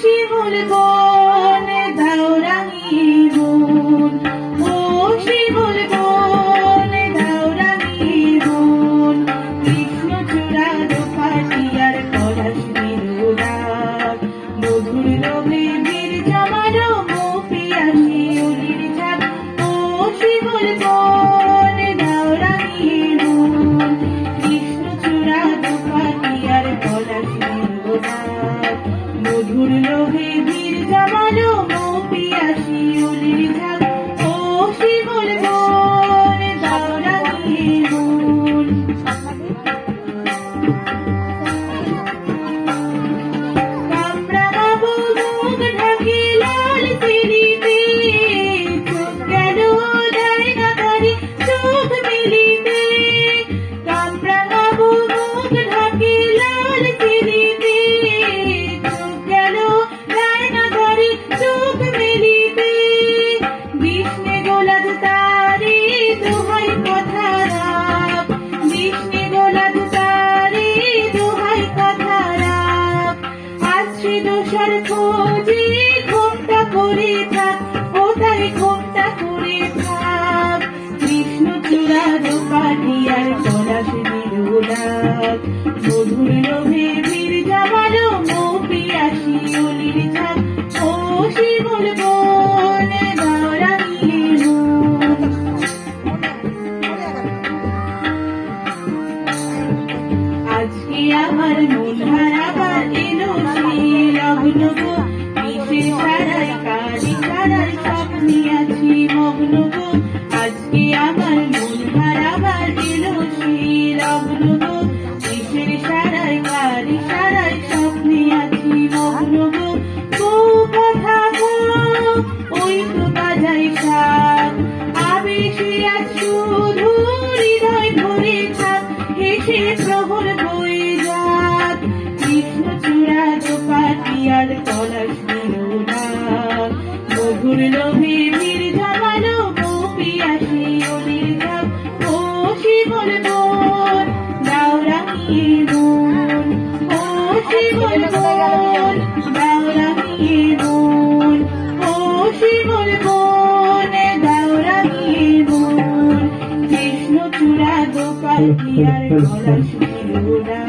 শিবুল গো। রবি বীর জামালো মো পিয়াসি উলির ঝাল। ও শিবল কোথার খোঁজে খোপটা করে থাক কোথায় খোপটা করে থাক। কৃষ্ণ চূড়া রূপাটি আর পলাশ বিরোধাক মধুর লোভে বীর যাবার মো আজকে আমার প্রহর বয়ে যাক কৃষ্ণ চূড়া দোপাতি আর পলাশ মিলোনা মধুর লোভে মির জামানো গোপী আসি অনির্ধাম ও শিবন বল পিয়ার গলা শুনি রোদা